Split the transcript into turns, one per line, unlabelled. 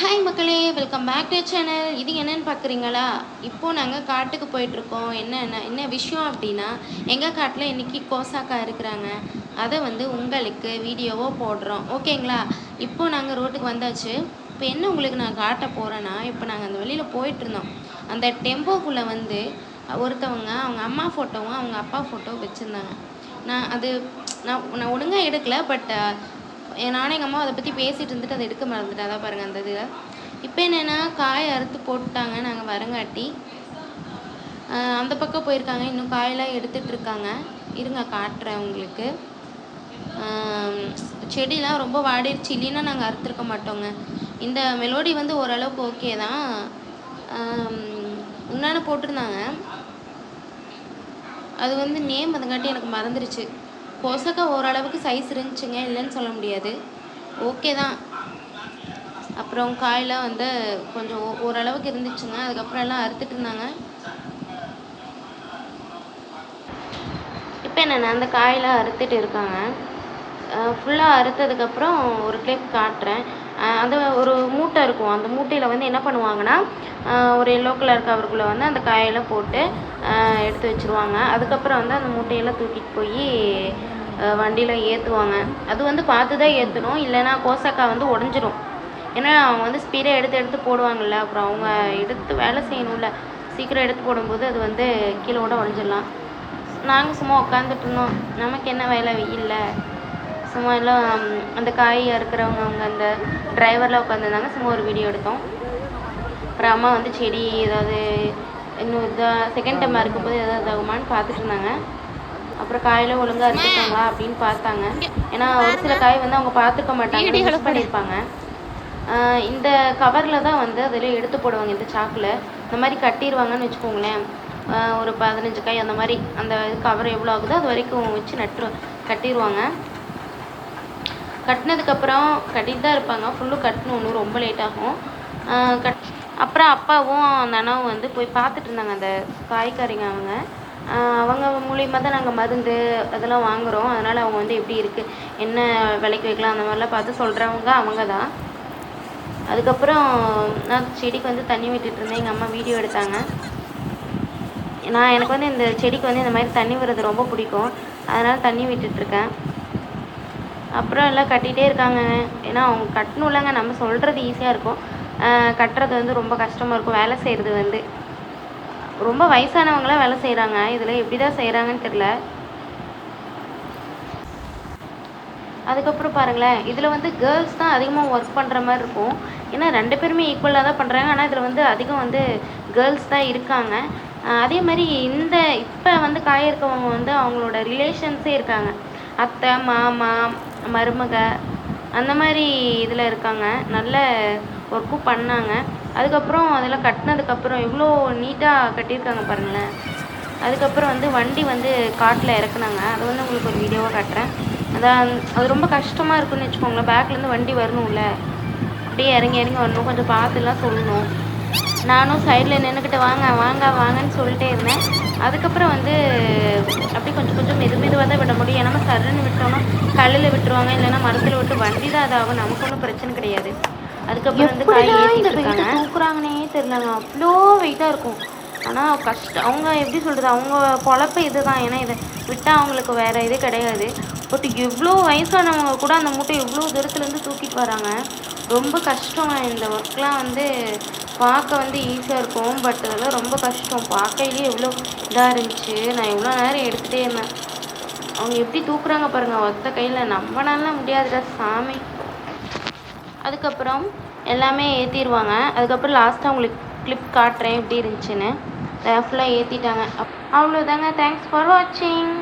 Hi மக்களே welcome back to channel இது என்னன்னு பார்க்குறீங்களா? இப்போது நாங்கள் காட்டுக்கு போயிட்டுருக்கோம். என்ன என்ன விஷயம் அப்படின்னா எங்கள் காட்டில் இன்றைக்கி கோசாக்கா இருக்கிறாங்க. அதை வந்து உங்களுக்கு வீடியோவோ போடுறோம். ஓகேங்களா? இப்போது நாங்கள் ரோட்டுக்கு வந்தாச்சு. இப்போ என்ன உங்களுக்கு நான் காட்ட போகிறேன்னா இப்போ நாங்கள் அந்த வழியில் போயிட்டுருந்தோம். அந்த டெம்போக்குள்ளே வந்து ஒருத்தவங்க அவங்க அம்மா ஃபோட்டோவும் அவங்க அப்பா ஃபோட்டோ வச்சுருந்தாங்க. நான் அது நான் நான் ஒழுங்காக எடுக்கல பட் நானும் எங்கள் அம்மா அதை பற்றி பேசிகிட்டு இருந்துட்டு அதை எடுக்க மறந்துட்டேன் அதான் பாருங்கள் அந்த இதில். இப்போ என்னென்னா காய் அறுத்து போட்டுட்டாங்க நாங்கள் வரங்காட்டி. அந்த பக்கம் போயிருக்காங்க இன்னும் காயெல்லாம் எடுத்துட்டு இருக்காங்க. இருங்க காட்டுறேன் உங்களுக்கு. செடிலாம் ரொம்ப வாடிடுச்சு இல்லைன்னா நாங்கள் அறுத்துருக்க மாட்டோங்க. இந்த மெலோடி வந்து ஓரளவுக்கு ஓகே தான். உன்னான போட்டிருந்தாங்க. அது வந்து நேம் அதுங்காட்டி எனக்கு மறந்துடுச்சு கொசக்கா ஓரளவுக்கு சைஸ் இருந்துச்சுங்க இல்லைன்னு சொல்ல முடியாது. ஓகே தான். அப்புறம் காயெலாம் வந்து கொஞ்சம் ஓ- ஓரளவுக்கு இருந்துச்சுங்க. அதுக்கப்புறம் எல்லாம் அறுத்துட்டு இருந்தாங்க. இப்போ என்னென்ன? அந்த காயெலாம் அறுத்துட்டு இருக்காங்க. ஃபுல்லாக அறுத்ததுக்கப்புறம் ஒரு கிளிப் காட்டுறேன். அந்த ஒரு மூட்டை இருக்கும். அந்த மூட்டையில் வந்து என்ன பண்ணுவாங்கன்னா ஒரு எல்லோ கலர் கவருக்குள்ளே வந்து அந்த காயெல்லாம் போட்டு எடுத்து வச்சுருவாங்க. அதுக்கப்புறம் வந்து அந்த மூட்டையெல்லாம் தூக்கிட்டு போய் வண்டியில் ஏற்றுவாங்க அது வந்து பார்த்து தான் ஏற்றணும் இல்லைன்னா கோசக்காய் வந்து உடஞ்சிரும். ஏன்னா அவங்க வந்து ஸ்பீடாக எடுத்து எடுத்து போடுவாங்கள்ல அப்புறம் அவங்க எடுத்து வேலை செய்யணும்ல. சீக்கிரம் எடுத்து போடும்போது அது வந்து கீழே கூட உடஞ்சிடலாம். நாங்கள் சும்மா உட்காந்துட்டு இருந்தோம். நமக்கு என்ன வேலை? இல்லை சும்மா எல்லாம் அந்த காய் அறுக்கிறவங்க அவங்க அந்த டிரைவர்லாம் உட்காந்துருந்தாங்க சும்மா ஒரு வீடியோ எடுத்தோம். அப்புறம் அம்மா வந்து செடி ஏதாவது இன்னும் இதாக செகண்ட் டைம் இருக்கும்போது ஏதாவது ஆகுமான்னு பார்த்துட்டு இருந்தாங்க. அப்புறம் காயெல்லாம் ஒழுங்கா அறுத்துருக்காங்களா அப்படின்னு பார்த்தாங்க. ஏன்னா ஒரு சில காய் வந்து அவங்க பார்த்துக்க மாட்டாங்க யூஸ் பண்ணியிருப்பாங்க. இந்த கவரில் தான் வந்து அதில் எடுத்து போடுவாங்க இந்த சாக்கில். இந்த மாதிரி கட்டிடுவாங்கன்னு வச்சுக்கோங்களேன். ஒரு பதினஞ்சு காய் அந்த மாதிரி அந்த கவர் எவ்வளோ ஆகுதோ அது வரைக்கும் வச்சு நட்டு கட்டிடுவாங்க கட்டினதுக்கப்புறம் கட்டிட்டு தான் இருப்பாங்க. ஃபுல்லும் கட்டணும். இன்னும் ரொம்ப லேட் ஆகும். கட் அப்புறம் அப்பாவும் அந்த அண்ணாவும் வந்து போய் பார்த்துட்டு இருந்தாங்க. அந்த காய்கறிங்க அவங்க. அவங்க மூலியமாக தான் நாங்கள் மருந்து அதெல்லாம் வாங்குகிறோம் அதனால் அவங்க வந்து எப்படி இருக்குது என்ன விலைக்கு வைக்கலாம்? அந்த மாதிரிலாம் பார்த்து சொல்கிறவங்க அவங்க தான். அதுக்கப்புறம் நான் செடிக்கு வந்து தண்ணி விட்டுட்டு இருந்தேன். எங்கள் அம்மா வீடியோ எடுத்தாங்க. நான் எனக்கு வந்து இந்த செடிக்கு வந்து இந்த மாதிரி தண்ணி விடுறது ரொம்ப பிடிக்கும். அதனால் தண்ணி விட்டுட்ருக்கேன் அப்புறம் எல்லாம் கட்டிகிட்டே இருக்காங்க. ஏன்னா அவங்க கட்டணும்லங்க நம்ம சொல்கிறது ஈஸியாக இருக்கும். கட்டுறது வந்து ரொம்ப கஷ்டமாக இருக்கும். வேலை செய்கிறது வந்து. ரொம்ப வயசானவங்களாம் வேலை செய்கிறாங்க இதில் எப்படி தான் செய்கிறாங்கன்னு தெரில அதுக்கப்புறம் பாருங்களேன். இதில் வந்து கேர்ள்ஸ் தான் அதிகமாக ஒர்க் பண்ணுற மாதிரி இருக்கும். ஏன்னா ரெண்டு பேருமே ஈக்குவலாக தான் பண்ணுறாங்க ஆனால் இதில் வந்து அதிகம் வந்து கேர்ள்ஸ் தான் இருக்காங்க. அதே மாதிரி இந்த இப்போ வந்து காய இருக்கவங்க வந்து அவங்களோட ரிலேஷன்ஸே இருக்காங்க. அத்தை மாமா மருமக அந்த மாதிரி இதில் இருக்காங்க. நல்ல ஒர்க்கும் பண்ணாங்க. அதுக்கப்புறம் அதெல்லாம் கட்டினதுக்கப்புறம் எவ்வளோ நீட்டாக கட்டியிருக்காங்க பாருங்களேன். அதுக்கப்புறம் வந்து வண்டி வந்து காட்டில் இறக்குனாங்க. அது வந்து உங்களுக்கு ஒரு வீடியோவாக காட்டுறேன். அதான் அது ரொம்ப கஷ்டமாக இருக்குன்னு வச்சுக்கோங்களேன். பேக்லேருந்து வண்டி வரணும்ல. அப்படியே இறங்கி இறங்கி வரணும். கொஞ்சம் பார்த்துலாம் சொல்லணும். நானும் சைடில் நின்றுக்கிட்டு வாங்க வாங்க வாங்கன்னு சொல்லிட்டே இருந்தேன். அதுக்கப்புறம் வந்து அப்படியே கொஞ்சம் கொஞ்சம் மெது மெதுவாக தான் விட முடியும். ஏன்னா சருன்னு விட்டோம்னா கல்லில் விட்டுருவாங்க இல்லைன்னா மரத்தில் விட்டு வண்டி தான் அதாகும் நமக்கு ஒன்றும் பிரச்சனை கிடையாது. அதுக்கப்புறம் வந்து காய் ஏற்றிட்டு இருக்காங்க. தூக்குறாங்கன்னே தெரியலங்க அவ்வளோ வெயிட்டாக இருக்கும். ஆனால் கஷ்டம் அவங்க எப்படி சொல்கிறது அவங்க பொழப்பு இதுதான். ஏன்னா இதை விட்டால் அவங்களுக்கு வேறு இது கிடையாது. பட் எவ்வளோ வயசானவங்க கூட அந்த மூட்டை எவ்வளோ தூரத்துலேருந்து தூக்கிட்டு வராங்க. ரொம்ப கஷ்டங்க. இந்த ஒர்க்லாம் வந்து பார்க்க வந்து ஈஸியாக இருக்கும் பட் அதெல்லாம் ரொம்ப கஷ்டம். பார்க்கையிலேயே எவ்வளோ இதாக இருந்துச்சு. நான் எவ்வளோ நேரம் எடுத்துகிட்டே இருந்தேன். அவங்க எப்படி தூக்குறாங்க பாருங்கள் ஒத்த கையில். நம்மளால முடியாதுடா சாமி. அதுக்கப்புறம் எல்லாமே ஏற்றிடுவாங்க அதுக்கப்புறம் லாஸ்ட்டாக உங்களுக்கு கிளிப் காட்டுறேன் எப்படி இருந்துச்சுன்னு. ஃபுல்லாக ஏற்றிட்டாங்க அவ்வளோதாங்க தேங்க்ஸ் ஃபார் வாட்சிங்